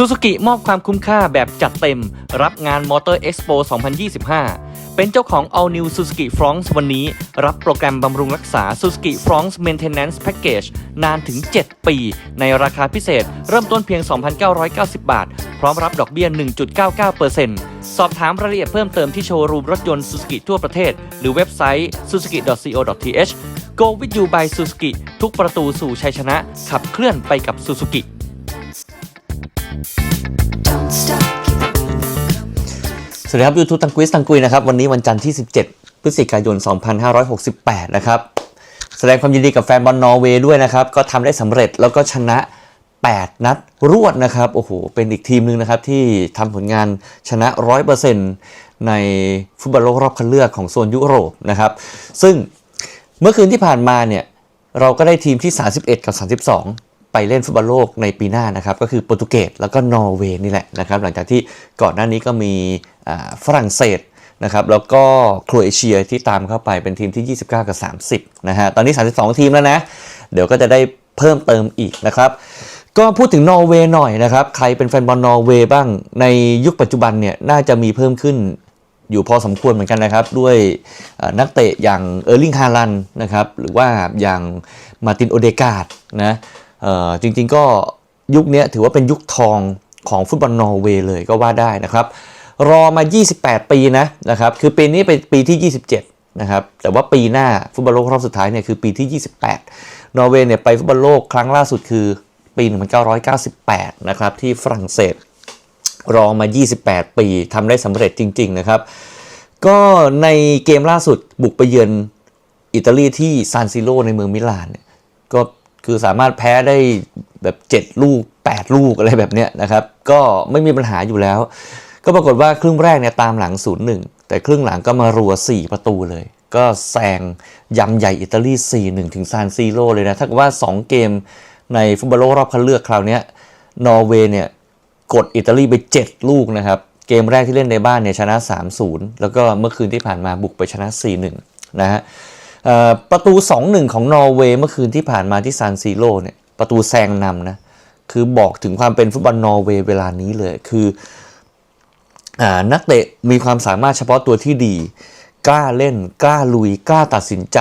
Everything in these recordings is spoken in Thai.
ซูซูกิมอบความคุ้มค่าแบบจัดเต็ม รับงาน Motor Expo 2025 เป็นเจ้าของ All New Suzuki France วันนี้ รับโปรแกรมบำรุงรักษา Suzuki France Maintenance Package นานถึง 7 ปี ในราคาพิเศษ เริ่มต้นเพียง 2,990 บาท พร้อมรับดอกเบี้ย 1.99%สอบถามรายละเอียดเพิ่มเติมที่โชว์รูมรถยนต์ Suzuki ทั่วประเทศ หรือเว็บไซต์ suzuki.co.th Go with you by Suzuki ทุกประตูสู่ชัยชนะ ขับเคลื่อนไปกับ Suzuki สวัสดีครับยูทูบตังกุยสตังกุยนะครับวันนี้วันจันทร์ที่ 17 พฤศจิกายน 2568 นะครับแสดงความยินดีกับแฟนบอลนอร์เวย์ด้วยนะครับ ก็ทำได้สำเร็จแล้วก็ชนะ 8 นัดรวดนะครับโอ้โหเป็นอีกทีมหนึ่งนะครับที่ทำผลงานชนะ 100%ในฟุตบอลโลกรอบคัดเลือกของโซนยุโรปนะครับ ซึ่งเมื่อคืนที่ผ่านมาเนี่ยเราก็ได้ทีมที่ 31 กับ 32 ไปเล่นฟุตบอลโลกในปีหน้านะครับ ก็คือโปรตุเกสแล้วก็นอร์เวย์นี่แหละนะครับ หลังจากที่ก่อนหน้านี้ก็มีฝรั่งเศสนะครับแล้วก็โครเอเชียที่ตามเข้าไปเป็นทีมที่ 29 กับ 30 นะฮะ ตอนนี้ 32 ทีมแล้วนะ เดี๋ยวก็จะได้เพิ่มเติมอีกนะครับ ก็พูดถึงนอร์เวย์หน่อยนะครับ ใครเป็นแฟนบอลนอร์เวย์บ้าง ในยุคปัจจุบันเนี่ย น่าจะมีเพิ่มขึ้นอยู่พอสมควรเหมือนกันนะครับ ด้วยนักเตะอย่างเออร์ลิงฮาลันนะครับ หรือว่าอย่างมาตินโอเดกาดนะ จริงๆก็ยุคนี้ถือว่าเป็นยุคทองของฟุตบอลนอร์เวย์เลยก็ว่าได้นะครับ รอมา 28 ปีนะนะครับ คือปีนี้เป็นปีที่ 27 นะครับ แต่ว่าปีหน้าฟุตบอลโลกรอบสุดท้ายเนี่ยคือปีที่ 28 นอร์เวย์เนี่ยไปฟุตบอลโลกครั้งล่าสุดคือปี 1998 นะครับที่ฝรั่งเศส รอมา 28 ปีทำได้สำเร็จจริง ๆ นะครับ ก็ในเกมล่าสุดบุกไปเยือนอิตาลีที่ซานซิโรในเมืองมิลานเนี่ยก็ คือสามารถแพ้ได้แบบ 7 ลูก 8 ลูกอะไรแบบเนี้ยนะครับ ก็ไม่มีปัญหาอยู่แล้ว ก็ปรากฏว่าครึ่งแรกเนี่ยตามหลัง 0-1 แต่ครึ่งหลังก็มารัว 4 ประตูเลย ก็แซงยำใหญ่อิตาลี 4-1 ถึงซานซิโรเลยนะ ถ้าเกิดว่า 2 เกมในฟุตบอลโลกรอบคัดเลือกคราวนี้นอร์เวย์เนี่ยกดอิตาลีไป 7 ลูกนะครับ เกมแรกที่เล่นในบ้านเนี่ยชนะ 3-0 แล้วก็เมื่อคืนที่ผ่านมาบุกไปชนะ 4-1 นะฮะ ประตู 2-1 ของนอร์เวย์เมื่อคืนที่ผ่านมาที่ซานซีโร่เนี่ยประตูแซงนำนะ คือบอกถึงความเป็นฟุตบอลนอร์เวย์เวลานี้เลย คืออนักเตะมีความสามารถเฉพาะตัวที่ดี กล้าเล่น กล้าลุย กล้าตัดสินใจ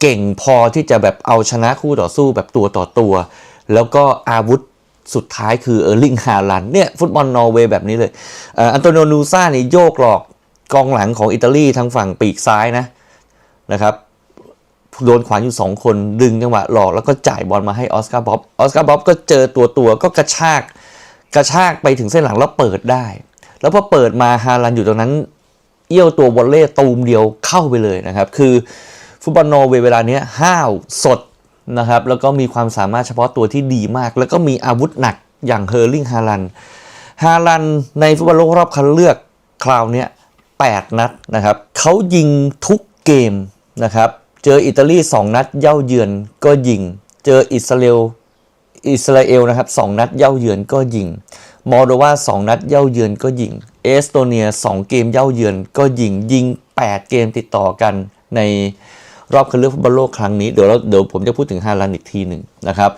เก่งพอที่จะแบบเอาชนะคู่ต่อสู้แบบตัวต่อตัว แล้วก็อาวุธสุดท้ายคือเออร์ลิงฮาลันเนี่ยฟุตบอลนอร์เวย์แบบนี้เลยอันโตนิโอนูซ่านี่โยกหลอกกองหลังของอิตาลีทางฝั่งปีกซ้ายนะนะครับ โดนขวานอยู่ 2 คนดึงจังหวะหลอกแล้วก็จ่ายบอลมาให้ออสการ์บ๊อบออสการ์บ๊อบก็เจอตัวตัวก็กระชากกระชากไปถึงเส้นหลังแล้วเปิดได้ แล้วพอเปิดมาฮาลันอยู่ตรงนั้น เอี้ยวตัววอลเล่ตูมเดียวเข้าไปเลยนะครับ คือฟุตบอลนอร์เวย์เวลาเนี้ยห้าวสดนะครับ แล้วก็มีความสามารถเฉพาะตัวที่ดีมาก แล้วก็มีอาวุธหนักอย่างเฮอร์ลิงฮาลันฮาลันในฟุตบอลโลกรอบคัดเลือกคราวเนี้ย8นัดนะครับเขายิงทุกเกมนะครับ เจออิตาลี 2 นัดเย่าเยือนก็ยิง เจออิสราเอลอิสราเอลนะครับสองนัดเย่าเยือนก็ยิง มอลโดวาสองนัดเย่าเยือนก็ยิง เอสโตเนียสองเกมเย่าเยือนก็ยิงยิง 8 เกมติดต่อกันในรอบคัดเลือกฟุตบอลโลกครั้งนี้เดี๋ยวเราเดี๋ยวผมจะพูดถึงฮาลันอีกทีหนึ่งนะครับ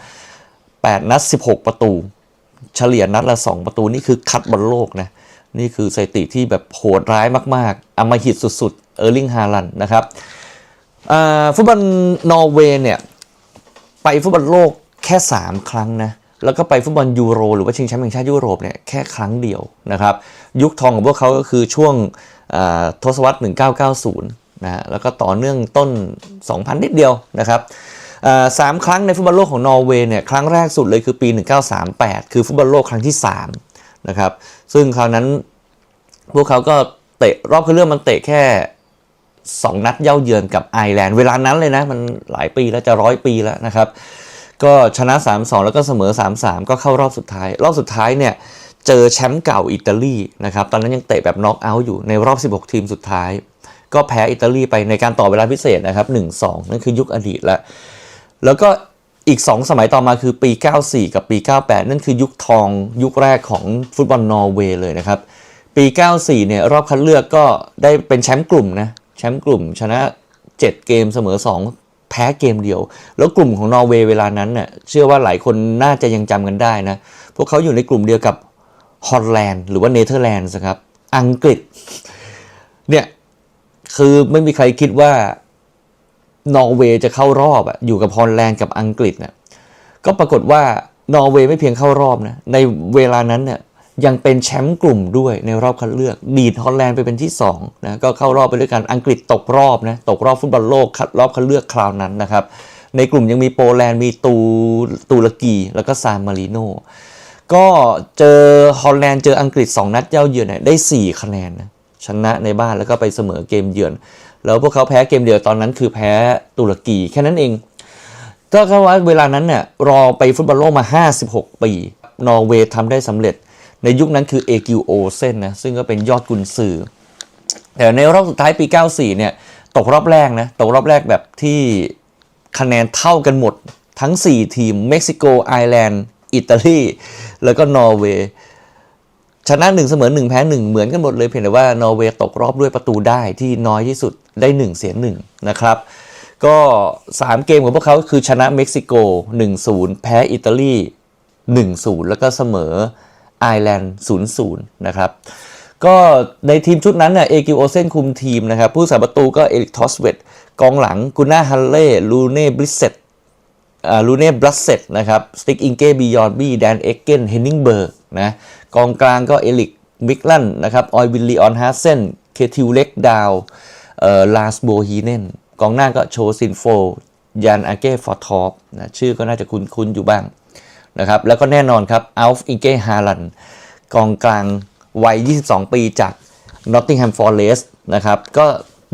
8 นัด 16 ประตู เฉลี่ยนัดละ 2 ประตูนี่คือคัดบอลโลกนะนี่คือสถิติที่แบบโหดร้ายมาก ๆอมหิตสุดๆ เออร์ลิงฮาลันนะครับ ฟุตบอลนอร์เวย์เนี่ย ไปฟุตบอลโลกแค่ 3 ครั้งนะ แล้วก็ไปฟุตบอลยูโร หรือว่าชิงแชมป์แห่งชาติยุโรปเนี่ยแค่ครั้งเดียวนะครับ ยุคทองของพวกเขาก็คือช่วงทศวรรษ 1990นะฮะแล้วก็ต่อเนื่องต้น 2000 นิดเดียวนะครับสามครั้งในฟุตบอลโลกของนอร์เวย์เนี่ยครั้งแรกสุดเลยคือปี 1938 คือฟุตบอลโลกครั้งที่ 3 นะครับ ซึ่งคราวนั้นพวกเขาก็เตะรอบคัดเลือกมันเตะแค่ สองนัดเย่าเยือนกับไอร์แลนด์เวลานั้นเลยนะ มันหลายปีแล้วจะร้อยปีแล้วนะครับ ก็ชนะ 3-2 แล้วก็เสมอ 3-3 ก็เข้ารอบสุดท้าย รอบสุดท้ายเนี่ยเจอแชมป์เก่าอิตาลีนะครับตอนนั้นยังเตะแบบน็อกเอาท์อยู่ในรอบ 16 ทีมสุดท้าย ก็แพ้อิตาลีไปในการต่อเวลาพิเศษนะครับ 1-2 นั่นคือยุคอดีตแล้วแล้วก็อีก 2 สมัยต่อมาคือปี 94 กับปี 98 นั่นคือยุคทองยุคแรกของฟุตบอลนอร์เวย์เลยนะครับ ปี 94 เนี่ยรอบคัดเลือกก็ได้เป็นแชมป์กลุ่มนะ แชมป์กลุ่มชนะ 7 เกมเสมอ 2 แพ้เกมเดียว แล้วกลุ่มของนอร์เวย์เวลานั้นเน่ยเชื่อว่าหลายคนน่าจะยังจำกันได้นะ พวกเขาอยู่ในกลุ่มเดียวกับฮอลแลนด์หรือว่าเนเธอร์แลนด์นะครับ อังกฤษ เนี่ยคือไม่มีใครคิดว่านอร์เวย์จะเข้ารอบอะอยู่กับฮอลแลนด์กับอังกฤษเนี่ยก็ปรากฏว่านอร์เวย์ไม่เพียงเข้ารอบนะในเวลานั้นเนี่ย ยังเป็นแชมป์กลุ่มด้วยในรอบคัดเลือก ดีดฮอลแลนด์ไปเป็นที่2นะก็เข้ารอบไปด้วยกันอังกฤษตกรอบนะตกรอบฟุตบอลโลกคัดรอบคัดเลือกคราวนั้นนะครับ ในกลุ่มยังมีโปแลนด์มีตูตุรกี แล้วก็ซานมาริโนก็เจอฮอลแลนด์เจออังกฤษ 2 นัดเย้าเยือนเนี่ยได้ 4 คะแนนนะชนะในบ้านแล้วก็ไปเสมอเกมเยือน แล้วพวกเขาแพ้เกมเดียวตอนนั้นคือแพ้ตุรกีแค่นั้นเองก็คือว่าเวลานั้นเนี่ยรอไปฟุตบอลโลกมา 56 ปี นอร์เวย์ทำได้สำเร็จ ในยุคนั้นคือเอกิวโอเซนนะซึ่งก็เป็นยอดกุนซือแต่ในรอบสุดท้ายปี 94 เนี่ยตกรอบแรกนะตกรอบแรกแบบที่คะแนนเท่ากันหมดทั้ง 4 ทีมเม็กซิโกไอร์แลนด์อิตาลีแล้วก็นอร์เวย์ชนะ1เสมอ1แพ้1เหมือนกันหมดเลยเพียงแต่ว่านอร์เวย์ตกรอบด้วยประตูได้ที่น้อยที่สุดได้ 1 เสีย1นะครับก็ 3 เกมของพวกเขาคือชนะเม็กซิโก 1-0 แพ้อิตาลี 1-0 แล้วก็เสมอ ไอแลนด์0-0 นะครับ ก็ในทีมชุดนั้นน่ะเอกิโอเซนคุมทีมนะครับ ผู้สาประตูก็เอริกทอสเวตกองหลังกุน่าฮัลเล่ลูเน่บริสเซตอ่าลูเน่บรัสเซตนะครับสติกอิงเก้บิยอนบี้แดนเอ็กเกนเฮนนิงเบิร์กนะกองกลางก็เอลิกมิกลันนะครับออยวิลลีออนฮาเซนเคทิวเล็กดาวเอ่อลาสโบฮีเนนกองหน้าก็โชซินโฟยันอาเก้ฟอร์ทอปนะชื่อก็น่าจะคุ้นๆอยู่บ้าง นะครับ แล้วก็แน่นอนครับอัลฟอิงเกฮาลันกองกลางวัย 22 ปีจาก Nottingham Forest นะครับ ก็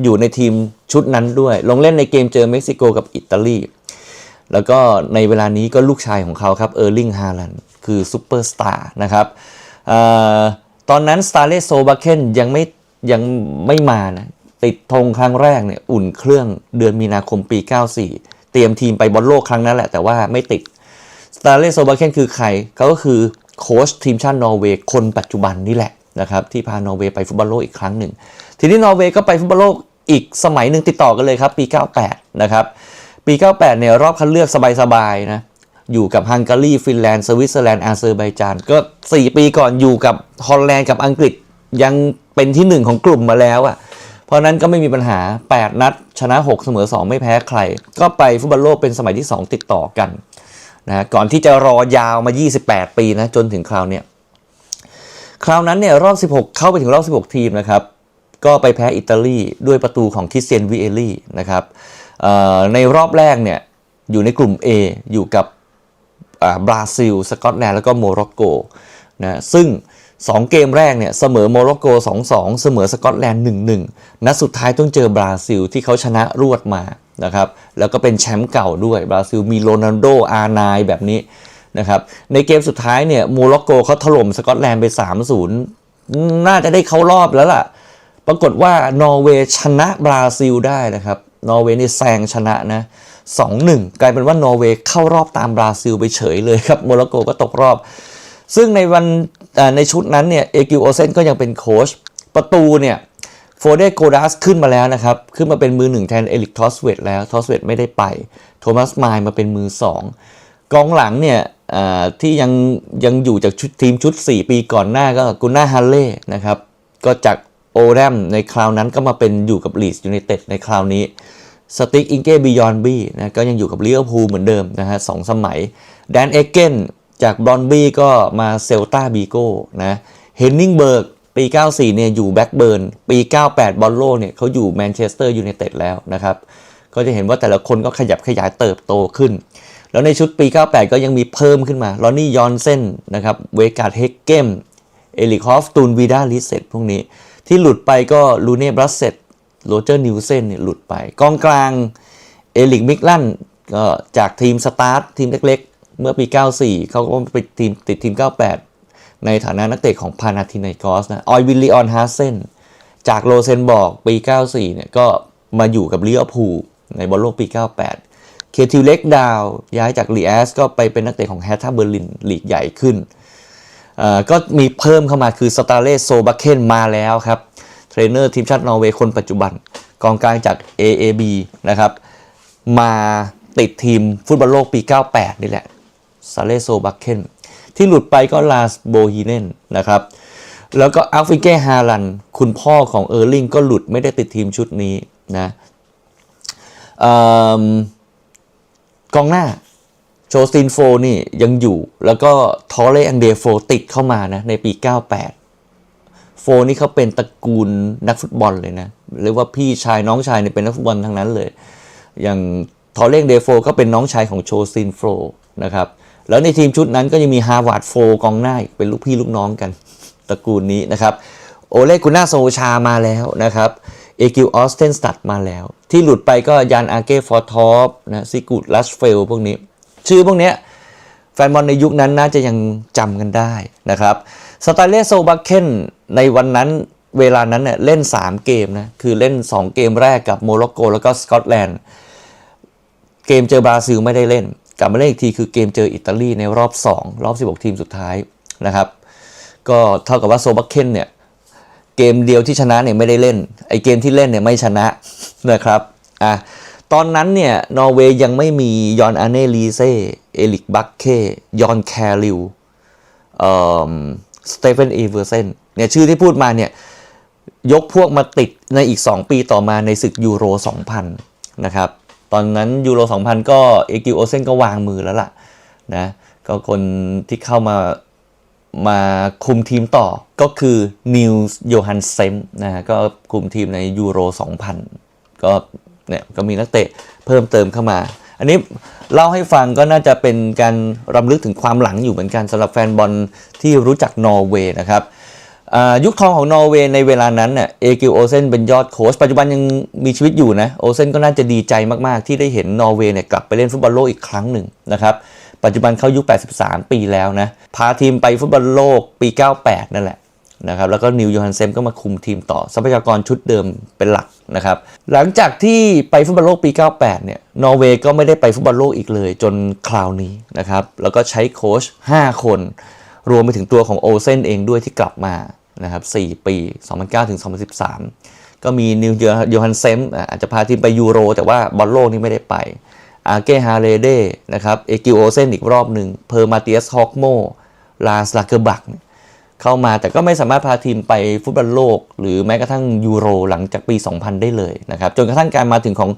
อยู่ในทีมชุดนั้นด้วย ลงเล่นในเกมเจอเม็กซิโกกับอิตาลี แล้วก็ในเวลานี้ก็ลูกชายของเขาครับเออร์ลิงฮาลันคือซูเปอร์สตาร์นะครับออตอนนั้นสตาร์เลโซบาเคนยังไม่ยังไม่มานะติดธงครั้งแรกเนี่ยอุ่นเครื่องเดือนมีนาคมปี 94 เตรียมทีมไปบอลโลกครั้งนั้นแหละ แต่ว่าไม่ติด ตาเลโซบาเคนคือใครเขาก็คือโค้ชทีมชาตินอร์เวย์คนปัจจุบันนี่แหละนะครับที่พานอร์เวย์ไปฟุตบอลโลกอีกครั้งหนึ่ง ทีนี้นอร์เวย์ก็ไปฟุตบอลโลกอีกสมัยหนึ่งติดต่อกันเลยครับ ปี 98 นะครับ ปี 98 เนี่ยรอบคัดเลือกสบายๆนะอยู่กับฮังการีฟินแลนด์สวิตเซอร์แลนด์อาเซอร์ไบจานก็ 4 ปีก่อนอยู่กับฮอลแลนด์กับอังกฤษยังเป็นที่หนึ่งของกลุ่มมาแล้วอะ่ะเพราะนั้นก็ไม่มีปัญหา 8 นัด ชนะ 6 เสมอ 2 ไม่แพ้ใคร ก็ไปฟุตบอลโลกเป็นสมัยที่ 2 ติดต่อกัน นะก่อนที่จะรอยาวมา 28 ปีนะจนถึงคราวเนี้ยคราวนั้นเนี่ยรอบ 16 เข้าไปถึงรอบ 16 ทีมนะครับก็ไปแพ้อิตาลีด้วยประตูของคริสเตียนวิเอลี่นะครับในรอบแรกเนี่ยอยู่ในกลุ่ม A อยู่กับบราซิล สกอตแลนด์แล้วก็โมร็อกโกนะซึ่ง 2 เกมแรกเนี่ยเสมอโมร็อกโก 2-2 เสมอสกอตแลนด์ 1-1 นัดสุดท้ายต้องเจอบราซิลที่เขาชนะรวดมา นะครับแล้วก็เป็นแชมป์เก่าด้วยบราซิลมีโรนัลโดอาร์ไนแบบนี้นะครับในเกมสุดท้ายเนี่ยโมร็อกโกเขาถล่มสกอตแลนด์ไป 3-0 น่าจะได้เข้ารอบแล้วล่ะ ปรากฏว่านอร์เวย์ชนะบราซิลได้นะครับนอร์เวย์นี่แซงชนะนะ2-1 กลายเป็นว่านอร์เวย์เข้ารอบตามบราซิลไปเฉยเลยครับโมร็อกโกก็ตกรอบ ซึ่งในวันในชุดนั้นเนี่ยเอกิวโอเซนก็ยังเป็นโค้ชประตูเนี่ย โฟเดโกดัสขึ้นมาแล้วนะครับ ขึ้นมาเป็นมือหนึ่งแทนเอลิกทอสเวตแล้วทอสเวตไม่ได้ไปโทมัสไมล์มาเป็นมือสองกองหลังเนี่ยที่ยังยังอยู่จากชุดทีมชุด 4 ปีก่อนหน้าก็กุน่าฮัลเล่นะครับ ก็จากโอแรมในคราวนั้นก็มาเป็นอยู่กับลีส์ยูไนเต็ดในคราวนี้สติกอิงเก้บิยอนบี้นะก็ยังอยู่กับลิเวอร์พูลเหมือนเดิมนะฮะสองสมัยแดนเอเกนจากบรอนบี้ก็มาเซลตาบีโก้นะเฮนนิงเบิร์ก ปี 94 เนี่ยอยู่แบ็กเบิร์น ปี 98 บอลโลเนี่ยเขาอยู่แมนเชสเตอร์ยูไนเต็ดแล้วนะครับ ก็จะเห็นว่าแต่ละคนก็ขยับขยายเติบโตขึ้น แล้วในชุดปี 98 ก็ยังมีเพิ่มขึ้นมาลอนนี่ยอนเซนนะครับ เวกาเฮกเกม เอลิคอฟตูนวีดาลิเซตพวกนี้ ที่หลุดไปก็ลูเน่บรัสเซตโรเจอร์นิวเซนเนี่ยหลุดไป กองกลาง เอลิกมิกลันก็จากทีมสตาร์ททีมเล็กๆ เมื่อปี 94 เขาก็ไปทีมติดทีม 98 ในฐานะนักเตะของพานาธินไนกอสนะออยวิลลีออนฮาเซนจากโรเซนบอกปี 94 เนี่ยก็มาอยู่กับลิเวอร์พูลในบอลโลกปี 98 เคทิวเล็กดาวย้ายจากลีแอสก็ไปเป็นนักเตะของแฮต t าเบอร์ลินลีกใหญ่ขึ้น ก็มีเพิ่มเข้ามาคือสตาเลสโซบักเคนมาแล้วครับ เทรนเนอร์ทีมชาตินอร์เวย์คนปัจจุบัน กองกลางจาก AAB นะครับ มาติดทีมฟุตบอลโลกปี 98 นี่แหละซาเลโซบักเคน ที่หลุดไปก็ลาสโบฮีเนนนะครับแล้วก็อัลฟิเกฮาลัน คุณพ่อของเออร์ลิงก็หลุดไม่ได้ติดทีมชุดนี้นะเอิ่มกองหน้าโชสตินโฟนี่ยังอยู่ แล้วก็ทอร์เรอังเดโฟติดเข้ามานะในปี 98 โฟนี่เขาเป็นตระกูลนักฟุตบอลเลยนะเรียกว่าพี่ชายน้องชายเนี่ยเป็นนักฟุตบอลทั้งนั้นเลย อย่างทอร์เรอังเดโฟก็เป็นน้องชายของโชสตินโฟนะครับ แล้วในทีมชุดนั้นก็ยังมีฮาวาร์ดโฟกองหน้าเป็นลูกพี่ลูกน้องกันตระกูลนี้นะครับ โอเลกุน่าโซชามาแล้วนะครับเอกิวออสเทนสตัดมาแล้ว ที่หลุดไปก็ยานอาเก้ฟอร์ทอปนะซิกูดลัสเฟลพวกนี้ ชื่อพวกนี้แฟนบอลในยุคนั้นน่าจะยังจำกันได้นะครับสไตเลโซบักเคนในวันนั้นเวลานั้นเนี่ยเล่น 3 เกมนะ คือเล่น 2 เกมแรกกับโมร็อกโกแล้วก็สกอตแลนด์ เกมเจอบราซิลไม่ได้เล่น กลับมาเล่นอีกทีคือเกมเจออิตาลีในรอบ 2 รอบ 16 ทีมสุดท้ายนะครับ ก็เท่ากับว่าโซบักเคนเนี่ยเกมเดียวที่ชนะเนี่ยไม่ได้เล่น ไอเกมที่เล่นเนี่ยไม่ชนะนะครับอะตอนนั้นเนี่ยนอร์เวย์ยังไม่มียอนอาเนลีเซ่เอลิกบักเคยอนแคริลเอ่อสเตเฟนเอเวอร์เซนเนี่ยชื่อที่พูดมาเนี่ยยกพวกมาติดในอีก 2 ปีต่อมาในศึกยูโร 2000 นะครับ ตอนนั้นยูโร 2000 ก็เอกิโอเซนก็วางมือแล้วล่ะนะก็คนที่เข้ามามาคุมทีมต่อก็คือนิวส์โยฮันเซมนะฮะก็คุมทีมในยูโร 2000 ก็เนี่ยก็มีนักเตะเพิ่มเติมเข้ามา อันนี้เล่าให้ฟังก็น่าจะเป็นการรำลึกถึงความหลังอยู่เหมือนกันสำหรับแฟนบอลที่รู้จักนอร์เวย์นะครับ ยุคทองของนอร์เวย์ในเวลานั้นเนี่ยเอกิโอเซนเป็นยอดโค้ชปัจจุบันยังมีชีวิตอยู่นะโอเซนก็น่าจะดีใจมาก ๆ ที่ได้เห็นนอร์เวย์เนี่ยกลับไปเล่นฟุตบอลโลกอีกครั้งหนึ่งนะครับปัจจุบันเขาอายุ83 ปีแล้วนะ พาทีมไปฟุตบอลโลกปี 98 นั่นแหละนะครับแล้วก็นิวโยฮันเซมก็มาคุมทีมต่อทรัพยากรชุดเดิมเป็นหลักนะครับหลังจากที่ไปฟุตบอลโลกปี 98 เนี่ยนอร์เวย์ก็ไม่ได้ไปฟุตบอลโลกอีกเลย จนคราวนี้นะครับแล้วก็ใช้โค้ช5 คน รวมไปถึงตัวของโอเซนเองด้วยที่กลับมา นะครับ4ปี 2009ถึง2013 ก็มีนิวโยฮันเซมอาจจะพาทีมไปยูโร แต่ว่าบอลโลกนี่ไม่ได้ไปอาเกฮาเรเดนะครับเอกิโอเซนอีกรอบหนึ่งเพอร์มาเตียสฮอกโมลาสลาเกอร์บักเนี่ยเข้ามาแต่ก็ไม่สามารถพาทีมไปฟุตบอลโลก หรือแม้กระทั่งยูโรหลังจากปี 2000 ได้เลยนะครับจนกระทั่งการมาถึงของ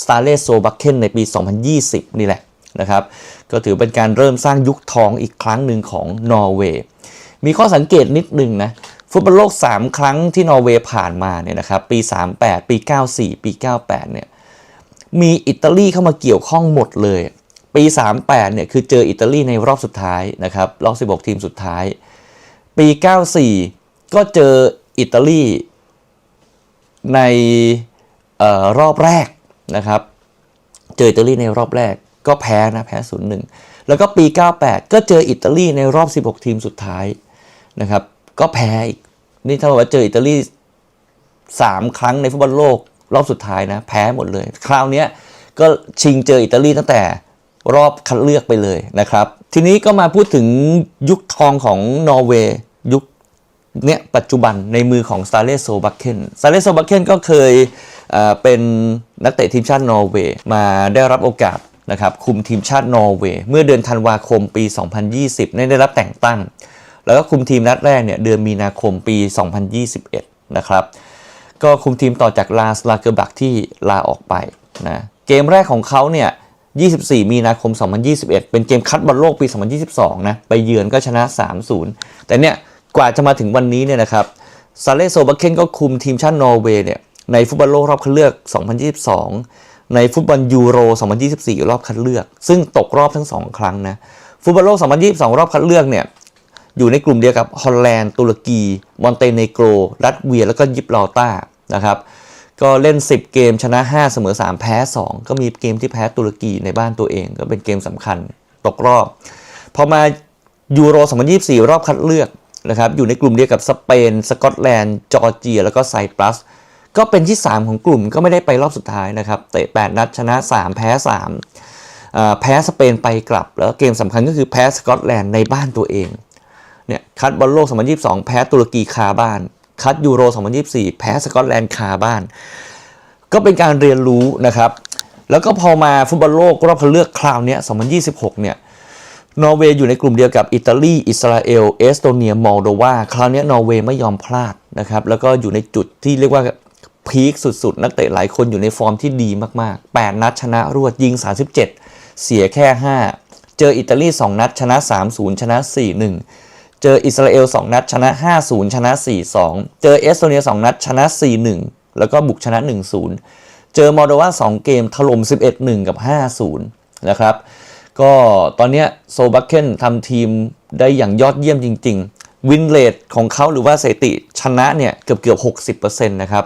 สตาร์เลสโซบักเคนในปี 2020 นี่แหละนะครับก็ถือเป็นการเริ่มสร้างยุคทองอีกครั้งหนึ่งของนอร์เวย์มีข้อสังเกตนิดนึงนะ ฟุตบอลโลก 3 ครั้งที่นอร์เวย์ผ่านมาเนี่ยนะครับปี 38 ปี 94 ปี 98 เนี่ยมีอิตาลีเข้ามาเกี่ยวข้องหมดเลย ปี 38 เนี่ยคือเจออิตาลีในรอบสุดท้ายนะครับรอบ 16 ทีมสุดท้าย ปี 94 ก็เจออิตาลีในออรอบแรกนะครับเจออิตาลีในรอบแรกก็แพ้นะแพ้ 0-1 แล้วก็ปี 98 ก็เจออิตาลีในรอบ 16 ทีมสุดท้ายนะครับ ก็แพ้อีก นี่เท่าว่าเจออิตาลี3ครั้งในฟุตบอลโลกรอบสุดท้ายนะ แพ้หมดเลย คราวนี้ก็ชิงเจออิตาลีตั้งแต่รอบคัดเลือกไปเลยนะครับ ทีนี้ก็มาพูดถึงยุคทองของนอร์เวย์ยุคเนี่ยปัจจุบันในมือของซาเลโซบักเคนซาเลโซบักเคนก็เคยเเป็นนักเตะทีมชาตินอร์เวย์มาได้รับโอกาสนะครับคุมทีมชาตินอร์เวย์เมื่อเดือนธันวาคมปี 2020ได้รับแต่งตั้ง แล้วก็คุมทีมนัดแรกเนี่ยเดือนมีนาคมปี 2021 นะครับ ก็คุมทีมต่อจากลาสลาเกอร์บักที่ลาออกไปนะเกมแรกของเขาเนี่ย 24 มีนาคม 2021 เป็นเกมคัดบอลโลกปี 2022 นะ ไปเยือนก็ชนะ 3-0 แต่เนี่ยกว่าจะมาถึงวันนี้เนี่ยนะครับซาเลโซบักเคนก็คุมทีมชาตินอร์เวย์เนี่ยในฟุตบอลโลกรอบคัดเลือก 2022 ในฟุตบอลยูโร 2024 รอบคัดเลือก ซึ่งตกรอบทั้ง 2 ครั้งนะ ฟุตบอลโลก 2022 รอบคัดเลือกเนี่ย อยู่ในกลุ่มเดียวกับฮอลแลนด์ ตุรกี มอนเตเนโกร รัสเวีย แล้วก็ยิบราลตานะครับ ก็เล่น 10 เกมชนะ 5 เสมอ 3 แพ้ 2 ก็มีเกมที่แพ้ตุรกีในบ้านตัวเอง ก็เป็นเกมสำคัญตกรอบ พอมายูโร 2024 รอบคัดเลือกนะครับอยู่ในกลุ่มเดียวกับสเปน สกอตแลนด์ จอร์เจีย แล้วก็ไซปรัส ก็เป็นที่ 3 ของกลุ่มก็ไม่ได้ไปรอบสุดท้ายนะครับเตะ8นัดชนะ 3 แพ้ 3แพ้สเปนไปกลับ แล้วเกมสำคัญก็คือแพ้สกอตแลนด์ในบ้านตัวเอง เนี่ยคัดบอลโลก 2022 แพ้ตุรกีคาบ้าน คัดยูโร 2024 แพ้สกอตแลนด์คาบ้าน ก็เป็นการเรียนรู้นะครับ แล้วก็พอมาฟุตบอลโลกรอบคัดเลือกคราวนี้ย2026 เนี่ยนอร์เวย์อยู่ในกลุ่มเดียวกับอิตาลี อิสราเอล เอสโตเนีย มอลโดวา คราวนี้นอร์เวย์ไม่ยอมพลาดนะครับ แล้วก็อยู่ในจุดที่เรียกว่าพีคสุดๆ นักเตะหลายคนอยู่ในฟอร์มที่ดีมากๆ 8 นัดชนะรวดยิง 37 เสียแค่ 5 เจออิตาลี 2 นัดชนะ 3-0 ชนะ 4-1 เจออิสราเอล 2 นัดชนะ 5-0 ชนะ 4-2 เจอเอสโตเนีย 2 นัดชนะ 4-1 แล้วก็บุกชนะ 1-0 เจอมอลโดวา2 เกมถล่ม 11-1 กับ 5-0 นะครับ ก็ตอนนี้โซบัคเคนทำทีมได้อย่างยอดเยี่ยมจริง ๆ วินเลทของเขาหรือว่าสถิติชนะเนี่ยเกือบเกือบ60%นะครับ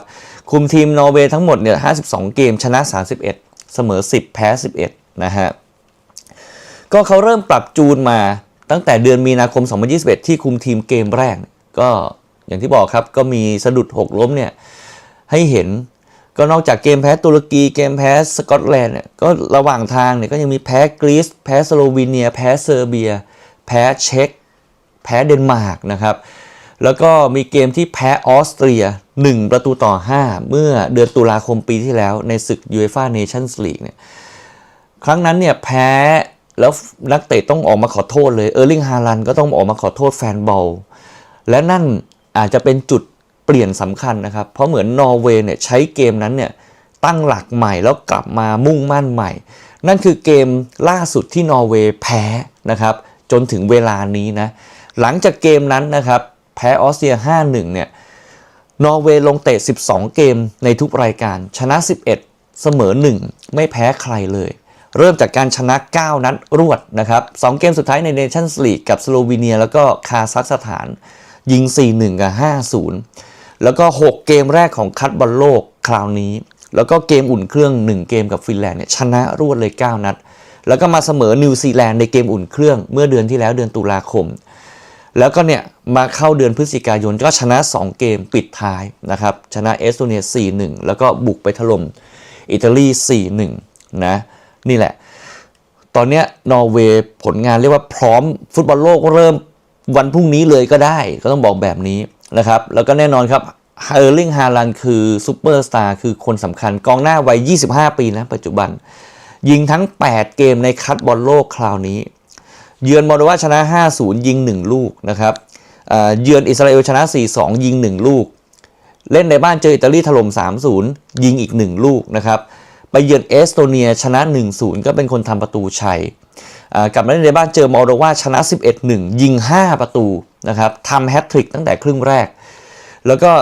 คุมทีมนอร์เวย์ทั้งหมดเนี่ย52 เกมชนะ 31 เสมอ 10 แพ้ 11 นะฮะ ก็เขาเริ่มปรับจูนมา ตั้งแต่เดือนมีนาคม 2021 ที่คุมทีมเกมแรก ก็อย่างที่บอกครับก็มีสะดุดหกล้มเนี่ยให้เห็นก็นอกจากเกมแพ้ตุรกีเกมแพ้สกอตแลนด์เนี่ยก็ระหว่างทางเนี่ยก็ยังมีแพ้กรีซแพ้สโลวีเนีย แพ้เซอร์เบีย แพ้เช็กแพ้เดนมาร์กนะครับ แล้วก็มีเกมที่แพ้ออสเตรีย 1 ประตูต่อ 5 เมื่อเดือนตุลาคมปีที่แล้วในศึก UEFA Nations League เนี่ยครั้งนั้นเนี่ยแพ้ แล้วนักเตะต้องออกมาขอโทษเลยเออร์ลิงฮาลันก็ต้องออกมาขอโทษแฟนบอลและนั่นอาจจะเป็นจุดเปลี่ยนสำคัญนะครับ เพราะเหมือนนอร์เวย์เนี่ยใช้เกมนั้นเนี่ยตั้งหลักใหม่แล้วกลับมามุ่งมั่นใหม่ นั่นคือเกมล่าสุดที่นอร์เวย์แพ้นะครับจนถึงเวลานี้นะหลังจากเกมนั้นนะครับแพ้ออสเตรีย 5-1 เนี่ยนอร์เวย์ลงเตะ 12 เกมในทุกรายการ ชนะ 11 เสมอ 1 ไม่แพ้ใครเลย เริ่มจากการชนะ 9 นัดรวดนะครับ2เกมสุดท้ายในเนชั่นส์ลีกกับสโลวีเนีย แล้วก็คาซัคสถาน ยิง 4-1 กับ 5-0 แล้วก็ 6 เกมแรกของคัดบอลโลกคราวนี้ แล้วก็เกมอุ่นเครื่อง 1 เกมกับฟินแลนด์เนี่ยชนะรวดเลย 9 นัด แล้วก็มาเสมอนิวซีแลนด์ในเกมอุ่นเครื่องเมื่อเดือนที่แล้วเดือนตุลาคม แล้วก็เนี่ยมาเข้าเดือนพฤศจิกายนก็ชนะ 2 เกมปิดท้ายนะครับชนะเอสโตเนีย 4-1 แล้วก็บุกไปถล่มอิตาลี 4-1 นะ นี่แหละ ตอนนี้นอร์เวย์ผลงานเรียกว่าพร้อมฟุตบอลโลกเริ่มวันพรุ่งนี้เลยก็ได้ ก็ต้องบอกแบบนี้นะครับ แล้วก็แน่นอนครับเออร์ลิงฮาลันคือซูเปอร์สตาร์คือคนสำคัญกองหน้าวัย 25 ปีนะปัจจุบัน ยิงทั้ง 8 เกมในคัดบอลโลกคราวนี้ เยือนมอลโดวาชนะ 5-0 ยิง 1 ลูกนะครับเยือนอิสราเอลชนะ 4-2 ยิง 1 ลูก เล่นในบ้านเจออิตาลีถล่ม 3-0 ยิงอีก 1 ลูกนะครับ ไปเยือนเอสโตเนียชนะ 1-0 ก็เป็นคนทำประตูชัยกลับมาเล่นในบ้านเจอมอลโดวาชนะ 11-1 ยิง 5 ประตูนะครับทำแฮตทริกตั้งแต่ครึ่งแรก แล้วก็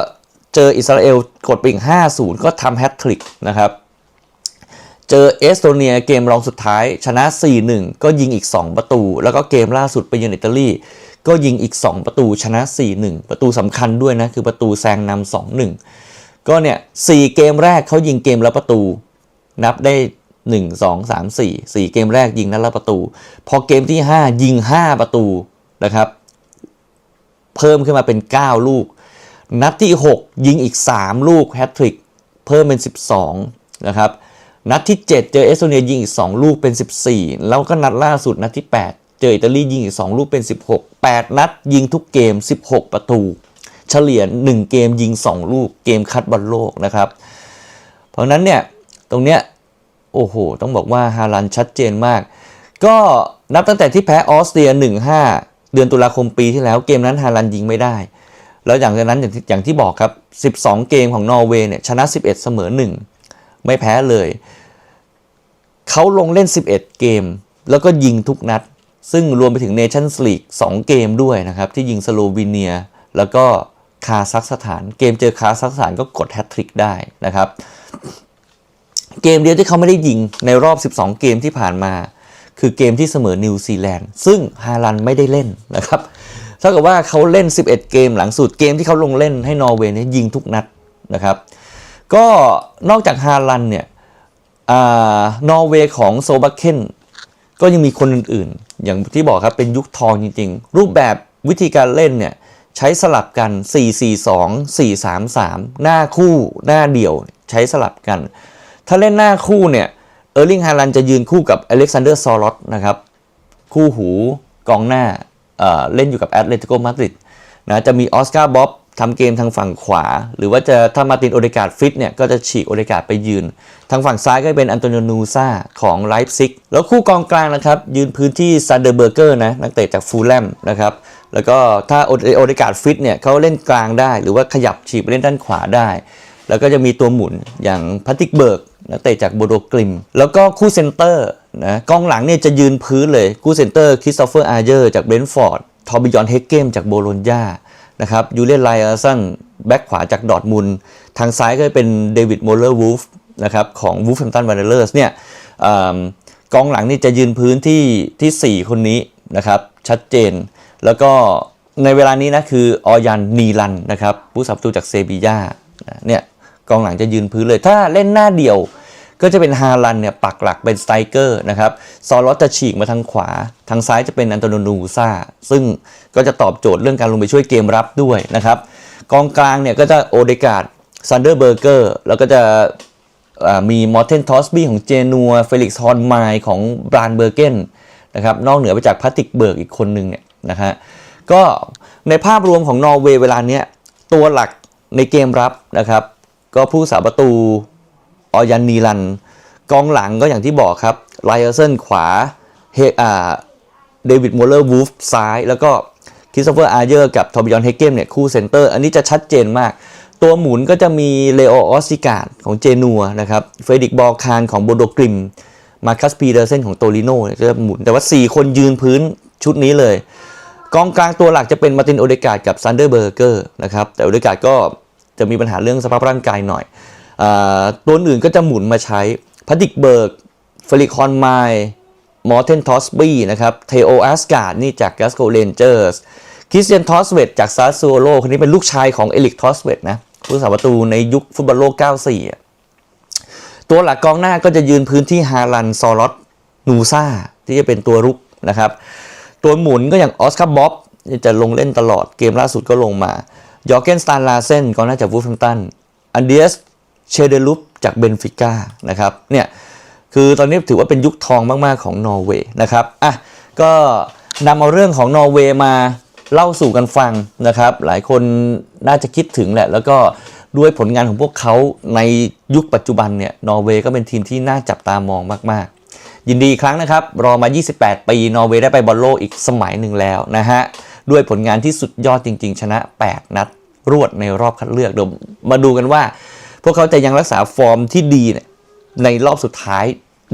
เจออิสราเอลกดปอีก5-0 ก็ทำแฮตทริกนะครับเจอเอสโตเนียเกมรองสุดท้ายชนะ 4-1 ก็ยิงอีก 2 ประตู แล้วก็เกมล่าสุดไปเยือนอิตาลีก็ยิงอีก 2 ประตูชนะ 4-1 ประตูสำคัญด้วยนะ คือประตูแซงนำ2-1 ก็เนี่ย 4 เกมแรกเขายิงเกมละประตู นับได้ 1 2 3 4 4 เกมแรกยิงนัดละประตู พอเกมที่ 5 ยิง 5 ประตูนะครับ เพิ่มขึ้นมาเป็น 9 ลูก นัดที่ 6 ยิงอีก 3 ลูกแฮตทริกเพิ่มเป็น 12 นะครับนัดที่ 7 เจอเอสโตเนียยิงอีก 2 ลูกเป็น 14 แล้วก็นัดล่าสุดนัดที่ 8 เจออิตาลียิงอีก 2 ลูกเป็น 16 8 นัดยิงทุกเกม 16 ประตู เฉลี่ย 1 เกมยิง 2 ลูกเกมคัดบอลโลกนะครับ เพราะฉะนั้นเนี่ยตรงเนี้ย โอ้โห ต้องบอกว่าฮาลันชัดเจนมาก ก็นับตั้งแต่ที่แพ้ออสเตรีย 1-5 เดือนตุลาคมปีที่แล้วเกมนั้นฮาลันยิงไม่ได้ แล้วอย่างจากนั้นอย่างที่อย่างที่บอกครับ 12 เกมของนอร์เวย์เนี่ยชนะ 11 เสมอ 1 ไม่แพ้เลย เขาลงเล่น 11 เกม แล้วก็ยิงทุกนัด ซึ่งรวมไปถึงเนชั่นส์ลีก2เกมด้วยนะครับ ที่ยิงสโลวีเนีย แล้วก็คาซัคสถาน เกมเจอคาซัคสถานก็กดแฮตทริกได้นะครับ เกมเดียวที่เขาไม่ได้ยิงในรอบ 12 เกมที่ผ่านมา คือเกมที่เสมอนิวซีแลนด์ซึ่งฮาลันไม่ได้เล่นนะครับเท่ากับว่าเขาเล่น 11 เกมหลังสุดเกมที่เขาลงเล่นให้นอร์เวย์เนี่ยยิงทุกนัดนะครับ ก็นอกจากฮาลันเนี่ยนอร์เวย์ของโซบัคเคนก็ยังมีคนอื่นๆ อย่างที่บอกครับเป็นยุคทองจริง ๆ รูปแบบวิธีการเล่นเนี่ยใช้สลับกัน 4-4-2 4-3-3 หน้าคู่หน้าเดี่ยวใช้สลับกัน ถ้าเล่นหน้าคู่เนี่ยเออร์ลิงฮาลันจะยืนคู่กับอเล็กซานเดอร์ซอลอตนะครับ คู่หูกองหน้าเเล่นอยู่กับแอตเลติโกมาดริดนะจะมีออสการ์บ๊อบทำเกมทางฝั่งขวา หรือว่าจะถ้ามาตินโอเดกาดฟิตเนี่ยก็จะฉีกโอเดกาดไปยืน ทางฝั่งซ้ายก็เป็นอันโตนิโอนูซาของไลฟ์ซิกแล้วคู่กองกลางนะครับ ยืนพื้นที่ซันเดอร์เบอร์เกอร์นะนักเตะจากฟูลแลมนะครับแล้วก็ถ้าโอเดกาดฟิตเนี่ยเขาเล่นกลางได้ หรือว่าขยับฉีกไปเล่นด้านขวาได้ แล้วก็จะมีตัวหมุนอย่างพัติกเบิร์ก นักเตะจากโบโดกลิม แล้วก็คู่เซนเตอร์นะกองหลังเนี่ยจะยืนพื้นเลยคู่เซนเตอร์คริสโตเฟอร์อาร์เยอร์จากเบรนท์ฟอร์ดทอบิยอนเฮกเกมจากโบโลญญานะครับยูเลียนไลอาสันแบ็คขวาจากดอทมุนทางซ้ายก็เป็นเดวิดโมเลอร์วูฟนะครับของวูฟแฮมตันวันเดอร์สเนี่ยอ่ากองหลังนี่จะยืนพื้นที่ที่ 4 คนนี้นะครับชัดเจน แล้วก็ในเวลานี้นะคือออยันนีลันนะครับผู้สับตูจากเซบียาเนี่ยกองหลังจะยืนพื้นเลย ถ้าเล่นหน้าเดียว ก็จะเป็นฮาลันเนี่ยปักหลักเป็นสไตรเกอร์นะครับซอลอสจะฉีกมาทางขวา ทางซ้ายจะเป็นอันโตนนูซาซึ่งก็จะตอบโจทย์เรื่องการลงไปช่วยเกมรับด้วยนะครับกองกลางเนี่ยก็จะโอเดกาดซันเดอร์เบอร์เกอร์แล้วก็จะมีมอร์เทนทอสบี้ของเจนัวเฟลิกซ์ฮอนไมล์ของบรานเบอร์เกนนะครับนอกเหนือไปจากพัตติกเบิร์กอีกคนหนึ่งเนี่ยนะฮะก็ในภาพรวมของนอร์เวย์เวลาเนี้ยตัวหลักในเกมรับนะครับ ก็ผู้สาประตู ออยันนีลัน กองหลังก็อย่างที่บอกครับไลเออร์เซนขวาเฮอ่าเดวิดม l ลเลอร์วูฟซ้าย แล้วก็คริสโตเฟอร์อาร์เยอร์กับทอบิยอนเฮเกมเนี่ยคู่เซนเตอร์ อันนี้จะชัดเจนมาก ตัวหมุนก็จะมีเลโอออสซิกาดของเจนัวนะครับเฟรดิกบอลคานของโบโดกริม มาคัสปีเดอร์เซนของโตลิโน่จะหมุนแต่ว่า 4 คนยืนพื้นชุดนี้เลย กองกลางตัวหลักจะเป็นมาตินโอเดกาดกับซันเดอร์เบอร์เกอร์นะครับแต่โอเดกาดก็จะมีปัญหาเรื่องสภาพร่างกายหน่อย ตัวอื่นก็จะหมุนมาใช้พัดิกเบิร์กฟลิคอนไมล์มอร์เทนทอสบี้นะครับเทโอแอสการ์ดนี่จากแกสโกเรนเจอร์สคริสเตียนทอสเวตจากซาซูโลคนนี้เป็นลูกชายของเอลิกทอสเวตนะผู้สาประตูในยุคฟุตบอลโลก 94 ตัวหลักกองหน้าก็จะยืนพื้นที่ฮาลันซอลอตนูซาที่จะเป็นตัวรุกนะครับ ตัวหมุนก็อย่างออสการ์บ๊อบจะลงเล่นตลอดเกมล่าสุดก็ลงมายอร์เกนสตานลาเซนกองหน้าจากวูฟแฮมตันอันเดียส เชเดลุปจากเบนฟิก้านะครับเนี่ยคือตอนนี้ถือว่าเป็นยุคทองมาก ๆ ของนอร์เวย์นะครับอะก็นำเอาเรื่องของนอร์เวย์มาเล่าสู่กันฟังนะครับ หลายคนน่าจะคิดถึงแหละ แล้วก็ด้วยผลงานของพวกเขาในยุคปัจจุบันเนี่ยนอร์เวย์ก็เป็นทีมที่น่าจับตามองมาก ๆ ยินดีอีกครั้งนะครับ รอมา 28 ปีนอร์เวย์ได้ไปบอลโลกอีกสมัยหนึ่งแล้วนะฮะด้วยผลงานที่สุดยอดจริง ๆ ชนะ 8 นัดรวดในรอบคัดเลือกเดี๋ยวมาดูกันว่า พวกเขาจะยังรักษาฟอร์มที่ดีในรอบสุดท้าย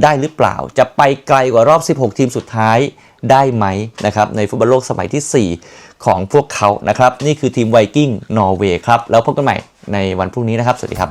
ได้หรือเปล่า จะไปไกลกว่ารอบ 16 ทีมสุดท้ายได้ไหมนะครับในฟุตบอลโลกสมัยที่ 4 ของพวกเขานะครับ นี่คือทีมไวกิ้งนอร์เวย์ครับ แล้วพบกันใหม่ในวันพรุ่งนี้นะครับ สวัสดีครับ